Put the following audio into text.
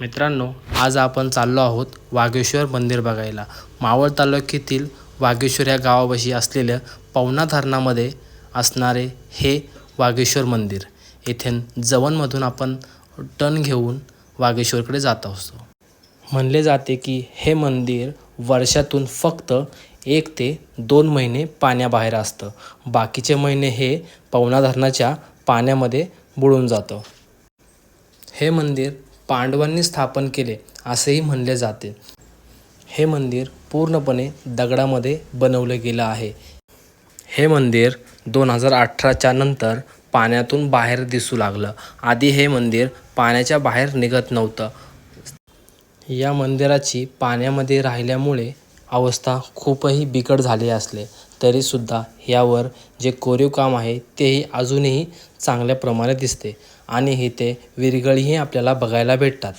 मित्रांनो आज आपण चाललो आहोत वागेश्वर मंदिर बघायला. मावळ तालुक्यातील वागेश्वर या गावापाशी असलेल्या पवना धरणामध्ये असणारे हे वागेश्वर मंदिर. येथे जवनमधून आपण टन घेऊन वागेश्वरकडे जात असतो. म्हणले जाते की हे मंदिर वर्षातून फक्त एक ते दोन महिने पाण्याबाहेर असतं. बाकीचे महिने हे पवना धरणाच्या पाण्यामध्ये बुडून जातं. हे मंदिर पांडवांनी स्थापन केले असेही म्हणले जाते. हे मंदिर पूर्णपणे दगडामध्ये बनवलं गेलं आहे. हे मंदिर दोन हजार अठराच्या नंतर पाण्यातून बाहेर दिसू लागलं. आधी हे मंदिर पाण्याच्या बाहेर निघत नव्हतं. या मंदिराची पाण्यामध्ये राहिल्यामुळे अवस्था खूपही बिकट झाली असले. तरीसुद्धा ह्यावर जे कोरीव काम आहे तेही अजूनही चांगल्या प्रमाणे दिसते. आणि इथे विरगळीही आपल्याला बघायला भेटतात.